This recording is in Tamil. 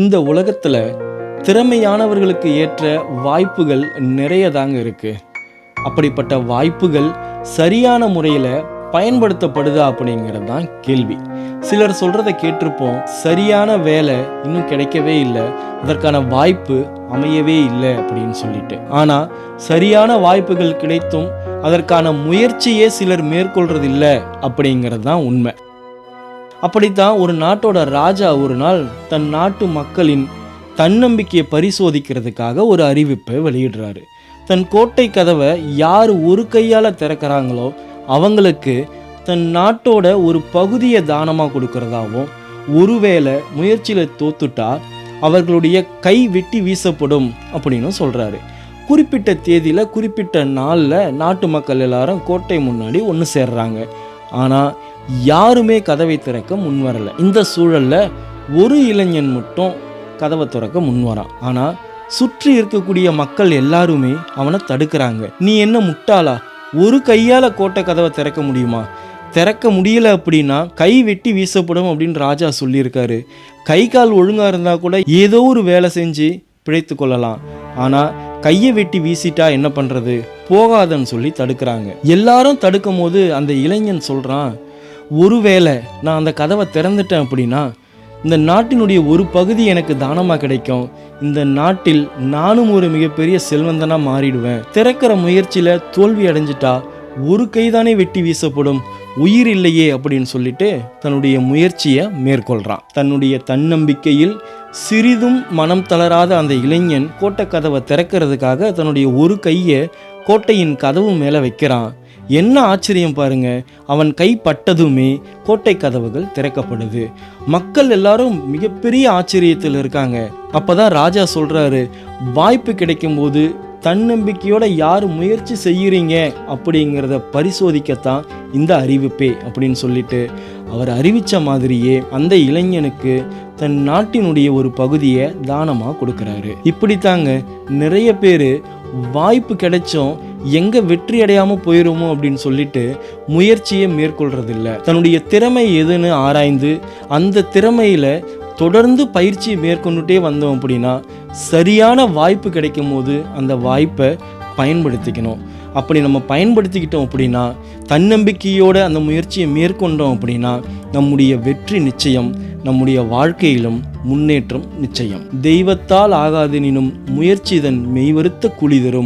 இந்த உலகத்தில் திறமையானவர்களுக்கு ஏற்ற வாய்ப்புகள் நிறைய தாங்க இருக்குது அப்படிப்பட்ட வாய்ப்புகள் சரியான முறையில் பயன்படுத்தப்படுதா அப்படிங்கிறது தான் கேள்வி. சிலர் சொல்கிறத கேட்டிருப்போம் சரியான வேலை இன்னும் கிடைக்கவே இல்லை அதற்கான வாய்ப்பு அமையவே இல்லை அப்படின்னு சொல்லிட்டு. ஆனால் சரியான வாய்ப்புகள் கிடைத்தும் அதற்கான முயற்சியே சிலர் மேற்கொள்றதில்லை அப்படிங்கிறது தான் உண்மை. அப்படித்தான் ஒரு நாட்டோட ராஜா ஒரு நாள் தன் நாட்டு மக்களின் தன்னம்பிக்கையை பரிசோதிக்கிறதுக்காக ஒரு அறிவிப்பை வெளியிடுறாரு. தன் கோட்டை கதவை யார் ஒரு கையால் திறக்கிறாங்களோ அவங்களுக்கு தன் நாட்டோட ஒரு பகுதியை தானமாக கொடுக்கறதாகவும் ஒருவேளை முயற்சியில் தோத்துட்டா அவர்களுடைய கை வெட்டி வீசப்படும் அப்படின்னு சொல்கிறாரு குறிப்பிட்ட தேதியில் குறிப்பிட்ட நாளில் நாட்டு மக்கள் எல்லாரும் கோட்டை முன்னாடி ஒன்று சேர்றாங்க. ஆனால் யாருமே கதவை திறக்க முன் வரலை. இந்த சூழலில் ஒரு இளைஞன் மட்டும் கதவை திறக்க முன் வரான். ஆனால் சுற்றி இருக்கக்கூடிய மக்கள் எல்லாருமே அவனை தடுக்கிறாங்க. நீ என்ன முட்டாளா? ஒரு கையால் கோட்டை கதவை திறக்க முடியுமா? திறக்க முடியல அப்படின்னா கை வெட்டி வீசப்படும் அப்படின்னு ராஜா சொல்லியிருக்காரு. கை கால் ஒழுங்காக இருந்தால் கூட ஏதோ ஒரு வேலை செஞ்சு பிழைத்து கொள்ளலாம். ஆனால் கையை வெட்டி வீசிட்டா என்ன பண்ணுறது போகாதன்னு சொல்லி தடுக்கிறாங்க. எல்லாரும் தடுக்கும் போது அந்த இளைஞன் சொல்கிறான் ஒருவேளை நான் அந்த கதவை திறந்துட்டேன் அப்படின்னா இந்த நாட்டினுடைய ஒரு பகுதி எனக்கு தானமாக கிடைக்கும்? இந்த நாட்டில் நானும் ஒரு மிகப்பெரிய செல்வந்தனாக மாறிடுவேன். திறக்கிற முயற்சியில் தோல்வி அடைஞ்சிட்டா ஒரு கைதானே வெட்டி வீசப்படும். உயிர் இல்லையே அப்படின்னு சொல்லிட்டு தன்னுடைய முயற்சியை மேற்கொள்கிறான் தன்னுடைய தன்னம்பிக்கையில் சிறிதும் மனம் தளராத அந்த இளைஞன் கோட்டை கதவை திறக்கிறதுக்காக தன்னுடைய ஒரு கையை கோட்டையின் கதவு மேலே வைக்கிறான். என்ன ஆச்சரியம் பாருங்க அவன் கை பட்டதுமே கோட்டை கதவுகள் திறக்கப்படுது. மக்கள் எல்லாரும் மிகப்பெரிய ஆச்சரியத்தில் இருக்காங்க. அப்பதான் ராஜா சொல்றாரு வாய்ப்பு கிடைக்கும்போது தன்னம்பிக்கையோட யார் முயற்சி செய்கிறீங்க அப்படிங்கிறத பரிசோதிக்கத்தான் இந்த அறிவிப்பே அப்படின்னு சொல்லிட்டு அவர் அறிவித்த மாதிரியே அந்த இளைஞனுக்கு தன் நாட்டினுடைய ஒரு பகுதியை தானமாக கொடுக்குறாரு. இப்படித்தாங்க நிறைய பேர் வாய்ப்பு கிடைச்சும் எங்கே வெற்றி அடையாமல் போயிருமோ அப்படின்னு சொல்லிட்டு முயற்சியை மேற்கொள்றதில்ல. தன்னுடைய திறமை எதுன்னு ஆராய்ந்து அந்த திறமையில தொடர்ந்து பயிற்சியை மேற்கொண்டுட்டே வந்தோம் அப்படின்னா சரியான வாய்ப்பு கிடைக்கும் போது அந்த வாய்ப்பை பயன்படுத்திக்கணும். அப்படி நம்ம பயன்படுத்திக்கிட்டோம் அப்படின்னா தன்னம்பிக்கையோடு அந்த முயற்சியை மேற்கொண்டோம் அப்படின்னா நம்முடைய வெற்றி நிச்சயம் நம்முடைய வாழ்க்கையிலும் முன்னேற்றம் நிச்சயம். தெய்வத்தால் ஆகாதெனினும் முயற்சிதன் மெய்வருத்த குளிதரும்